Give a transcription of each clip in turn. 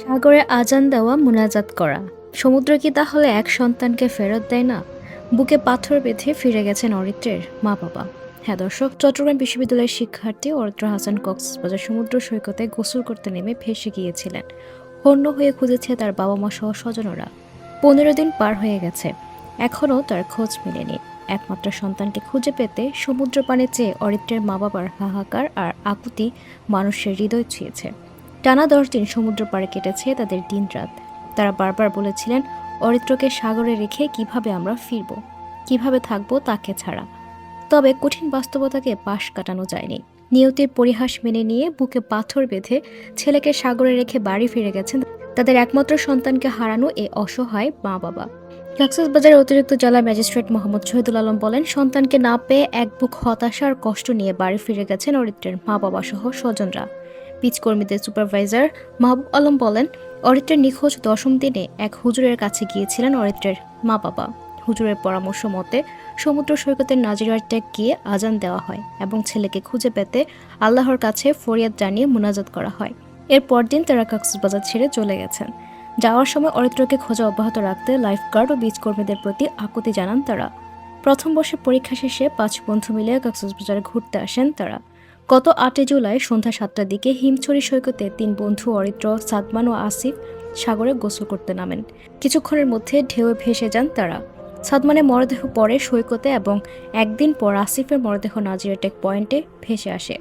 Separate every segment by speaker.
Speaker 1: সাগরে আজান দেওয়া, মুনাজাত করা। সমুদ্র কি তাহলে এক সন্তানকে ফেরত দেয় না? বুকে পাথর বেঁধে ফিরে গেছেন অরিত্রের মা বাবা হ্যাঁ দর্শক, চট্টগ্রাম বিশ্ববিদ্যালয়ের শিক্ষার্থী অরিত্র হাসান কক্সবাজার সমুদ্র সৈকতে গোসল করতে নেমে ভেসে গিয়েছিলেন। হন্য হয়ে খুঁজেছে তার বাবা মা সহ স্বজনরা পনেরো দিন পার হয়ে গেছে। এখনও তার খোঁজ মেলেনি। একমাত্র সন্তানকে খুঁজে পেতে সমুদ্র পানে চেয়ে অরিত্রের মা বাবার হাহাকার আর আকুতি মানুষের হৃদয় ছুঁয়েছে। টানা দশ দিন সমুদ্র পাড়ে কেটেছে তাদের দিনরাত। তারা বারবার বলেছিলেন, অরিত্রকে সাগরে রেখে কীভাবে আমরা ফিরব? কীভাবে থাকব তাকে ছাড়া? তবে কঠিন বাস্তবতাকে পাশ কাটানো যায়নি। নিয়তির পরিহাস মেনে নিয়ে বুকে পাথর বেঁধে ছেলেকে সাগরে রেখে বাড়ি ফিরে গেছেন তাদের একমাত্র সন্তানকে হারানো এ অসহায় মা বাবা কক্সবাজারের অতিরিক্ত জেলা ম্যাজিস্ট্রেট মোহাম্মদ শহীদুল আলম বলেন, সন্তানকে না পেয়ে এক বুক হতাশা আর কষ্ট নিয়ে বাড়ি ফিরে গেছেন অরিত্রের মা বাবা সহ স্বজনরা। পিচ কর্মীদের সুপারভাইজার মাহবুব আলম বলেন, অরিত্রের নিখোঁজ দশম দিনে এক হুজুরের কাছে গিয়েছিলেন অরিত্রের মা বাবা হুজুরের পরামর্শ মতে, সমুদ্র সৈকতের নাজিরাটে গিয়ে আজান দেওয়া হয় এবং ছেলেকে খুঁজে পেতে আল্লাহর কাছে ফরিয়াদ জানিয়ে মুনাজাত করা হয়। এর পরদিন তারা কক্সবাজার ছেড়ে চলে গেছেন। যাওয়ার সময় অরিত্রকে খোঁজা অব্যাহত রাখতে লাইফগার্ড ও বীজ কর্মীদের প্রতি আকুতি জানান তারা। প্রথম বর্ষের পরীক্ষা শেষে পাঁচ বন্ধু মিলে কক্সবাজারে ঘুরতে আসেন তারা। গত আটই জুলাই সন্ধ্যা সাতটার দিকে হিমছড়ি সৈকতে তিন বন্ধু অরিত্র, সাদমান ও আসিফ সাগরে গোসল করতে নামেন। কিছুক্ষণের মধ্যে ঢেউয়ে ভেসে যান তারা। সাদমানের মরদেহ পরে সৈকতে এবং একদিন পর আসিফের মরদেহ নাজিরাটেক পয়েন্টে ভেসে আসে।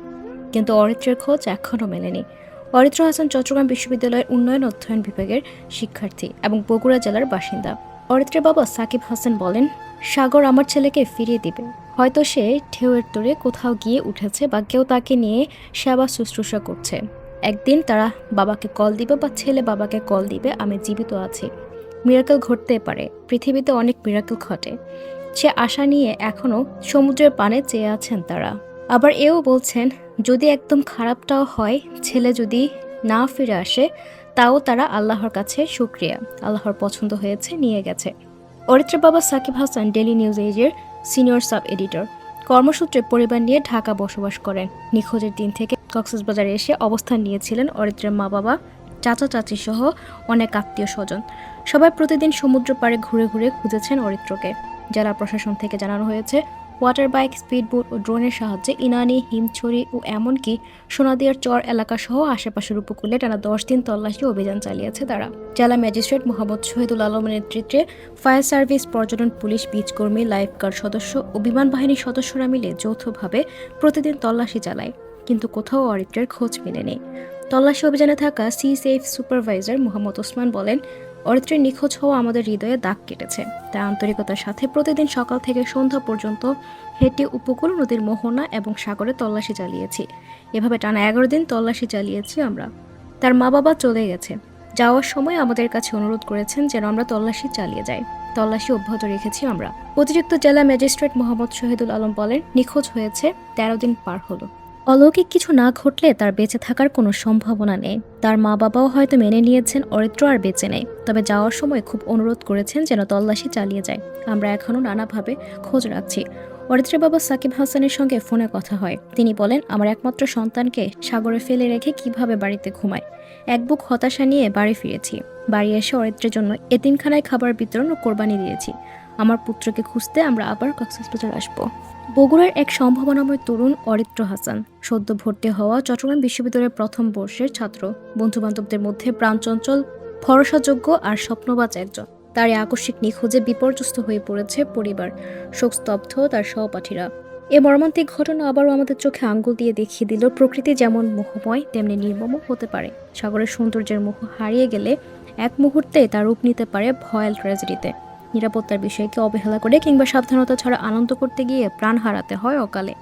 Speaker 1: কিন্তু অরিত্রের খোঁজ এখনও মেলেনি। অরিত্র হাসান চট্টগ্রাম বিশ্ববিদ্যালয়ের উন্নয়ন অধ্যয়ন বিভাগের শিক্ষার্থী এবং বগুড়া জেলার বাসিন্দা। অরিত্রের বাবা সাকিব হাসান বলেন, সাগর আমার ছেলেকে ফিরিয়ে দিবে। হয়তো সে ঢেউয়ের তোরে কোথাও গিয়ে উঠেছে বা কেউ তাকে নিয়ে সেবা শুশ্রূষা করছে। একদিন তারা বাবাকে কল দিবে বা ছেলে বাবাকে কল দিবে, আমি জীবিত আছি। মিরাকল ঘটতে পারে, পৃথিবীতে অনেক মিরাকল ঘটে। সে আশা নিয়ে এখনও সমুদ্রের পানে চেয়ে আছেন তারা। আবার এও বলছেন, যদি একদম খারাপটাও হয়, ছেলে যদি না ফিরে আসে, তাও তারা আল্লাহর কাছে শুক্রিয়া, আল্লাহর পছন্দ হয়েছে, নিয়ে গেছে। অরিত্রের বাবা সাকিব হাসান ডেলি নিউজ এজের সিনিয়র সাব এডিটর। কর্মসূত্রে পরিবার নিয়ে ঢাকা বসবাস করেন। নিখোঁজের দিন থেকে কক্সবাজারে এসে অবস্থান নিয়েছিলেন অরিত্রের মা বাবা, চাচা, চাচি সহ অনেক আত্মীয় স্বজন। সবাই প্রতিদিন সমুদ্র পাড়ে ঘুরে ঘুরে খুঁজেছেন অরিত্রকে জেলা প্রশাসন থেকে জানানো হয়েছে ওয়াটার বাইক স্পিডবোট ও ড্রোনের সাহায্যে ইনানি, হিমছড়ি ও এমনকি সোনাদিয়ার চর এলাকা সহ আশেপাশের উপকূলে টানা দশ দিন তল্লাশি অভিযান চালিয়েছে তারা। জেলা ম্যাজিস্ট্রেট মোহাম্মদ শহীদুল আলমের নেতৃত্বে ফায়ার সার্ভিস, পর্যটন, পুলিশ, বীজকর্মী, লাইফগার্ড সদস্য ও বিমান বাহিনীর সদস্যরা মিলে যৌথভাবে প্রতিদিন তল্লাশি চালায়, কিন্তু কোথাও অরিত্রের খোঁজ মেলেনি। তল্লাশি অভিযানে থাকা sea safe supervisor Mohammad Osman বলেন অরিত্রের নিখোঁজ হওয়া আমাদের হৃদয়ে দাগ কেটেছে। তাই আন্তরিকতার সাথে প্রতিদিন সকাল থেকে সন্ধ্যা পর্যন্ত হেঁটে উপকূল নদীর মোহনা এবং সাগরে তল্লাশি চালিয়েছি। এভাবে টানা এগারো দিন তল্লাশি চালিয়েছি আমরা। তার মা বাবা চলে গেছে। যাওয়ার সময় আমাদের কাছে অনুরোধ করেছেন যেন আমরা তল্লাশি চালিয়ে যাই। তল্লাশি অব্যাহত রেখেছি আমরা। অতিরিক্ত জেলা ম্যাজিস্ট্রেট মোহাম্মদ শহীদুল আলম বলেন, নিখোঁজ হয়েছে তেরো দিন পার হলো। অলৌকিক কিছু না ঘটলে তার বেঁচে থাকার কোনো সম্ভাবনা নেই। তার মা বাবাও হয়তো মেনে নিয়েছেন, অরিত্র আর বেঁচে নেই। তবে যাওয়ার সময় খুব অনুরোধ করেছেন যেন তল্লাশি চালিয়ে যায়। আমরা এখনও নানাভাবে খোঁজ রাখছি। অরিত্রের বাবা সাকিব হাসানের সঙ্গে ফোনে কথা হয়। তিনি বলেন, আমার একমাত্র সন্তানকে সাগরে ফেলে রেখে কীভাবে বাড়িতে ঘুমায়? এক বুক হতাশা নিয়ে বাড়ি ফিরেছি। বাড়ি এসে অরিত্রের জন্য এতিমখানায় খাবার বিতরণ ও কোরবানি দিয়েছি। আমার পুত্রকে খুঁজতে আমরা আবার কক্সবাজার আসব। বগুড়ার এক সম্ভাবনাময় তরুণ অরিত্র হাসান, সদ্য ভর্তি হওয়া চট্টগ্রাম বিশ্ববিদ্যালয়ের প্রথম বর্ষের ছাত্র। বন্ধুবান্ধবদের মধ্যে প্রাণচঞ্চল, ভরসাযোগ্য আর স্বপ্নবাজ একজন। তার আকস্মিক নিখোঁজে বিপর্যস্ত হয়ে পড়েছে পরিবার, শোকস্তব্ধ তার সহপাঠীরা। এ মর্মান্তিক ঘটনা আবারও আমাদের চোখে আঙ্গুল দিয়ে দেখিয়ে দিল, প্রকৃতি যেমন মোহময়, তেমনি নির্মম হতে পারে। সাগরের সৌন্দর্যের মোহ হারিয়ে গেলে এক মুহূর্তে তার রূপ নিতে পারে ভয়াল ট্র্যাজেডিতে। নিরাপত্তার বিষয়কে অবহেলা করে কিংবা সাবধানতা ছাড়া আনন্দ করতে গিয়ে প্রাণ হারাতে হয় অকালে।